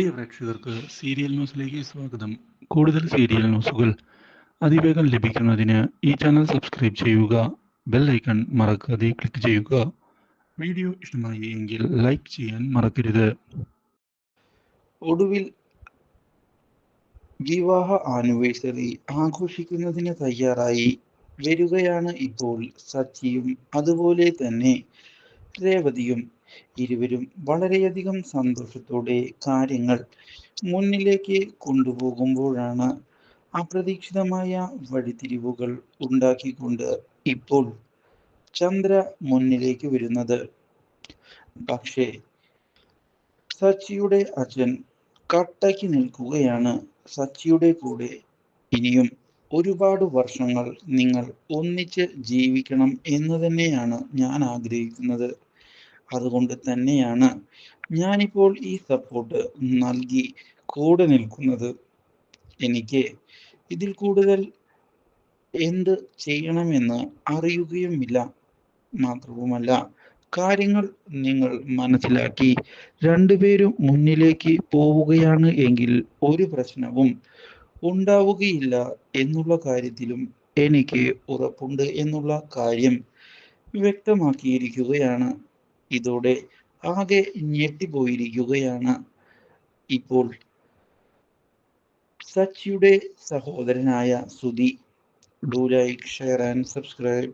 പ്രിയ പ്രേക്ഷകർക്ക് സീരിയൽ ന്യൂസിലേക്ക് സ്വാഗതം. കൂടുതൽ സീരിയൽ ന്യൂസുകൾ അതിവേഗം ലഭിക്കുന്നതിന് ഈ ചാനൽ സബ്സ്ക്രൈബ് ചെയ്യുക ബെൽ ഐക്കൺ മറക്കാതെ ക്ലിക്ക് ചെയ്യുക. വീഡിയോ ഇഷ്ടമായി എങ്കിൽ ലൈക്ക് ചെയ്യാൻ മറക്കരുത്. ഒടുവിൽ വിവാഹ ആനിവേഴ്സറി ആഘോഷിക്കുന്നതിന് തയ്യാറായി വരികയാണ് ഇപ്പോൾ സച്ചിയും അതുപോലെ തന്നെ രേവതിയും. ഇരുവരും വളരെയധികം സന്തോഷത്തോടെ കാര്യങ്ങൾ മുന്നിലേക്ക് കൊണ്ടുപോകുമ്പോഴാണ് അപ്രതീക്ഷിതമായ വഴിത്തിരിവുകൾ ഉണ്ടാക്കിക്കൊണ്ട് ഇപ്പോൾ ചന്ദ്ര മുന്നിലേക്ക് വരുന്നത്. പക്ഷേ സച്ചിയുടെ അച്ഛൻ കട്ടയ്ക്ക് നിൽക്കുകയാണ്. സച്ചിയുടെ കൂടെ ഇനിയും ഒരുപാട് വർഷങ്ങൾ നിങ്ങൾ ഒന്നിച്ച് ജീവിക്കണം എന്ന് തന്നെയാണ് ഞാൻ ആഗ്രഹിക്കുന്നത്. അതുകൊണ്ട് തന്നെയാണ് ഞാനിപ്പോൾ ഈ സപ്പോർട്ട് നൽകി കൂടെ നിൽക്കുന്നത്. എനിക്ക് ഇതിൽ കൂടുതൽ എന്ത് ചെയ്യണമെന്ന് അറിയുകയുമില്ല. മാത്രവുമല്ല കാര്യങ്ങൾ നിങ്ങൾ മനസ്സിലാക്കി രണ്ടുപേരും മുന്നിലേക്ക് പോവുകയാണ് എങ്കിൽ ഒരു പ്രശ്നവും ഉണ്ടാവുകയില്ല എന്നുള്ള കാര്യത്തിലും എനിക്ക് ഉറപ്പുണ്ട് എന്നുള്ള കാര്യം വ്യക്തമാക്കിയിരിക്കുകയാണ്. ഇതോടെ ആകെ ഞെട്ടിപ്പോയിരിക്കുകയാണ് ഇപ്പോൾ സച്ചിയുടെ സഹോദരനായ Sudhi. Do like share and subscribe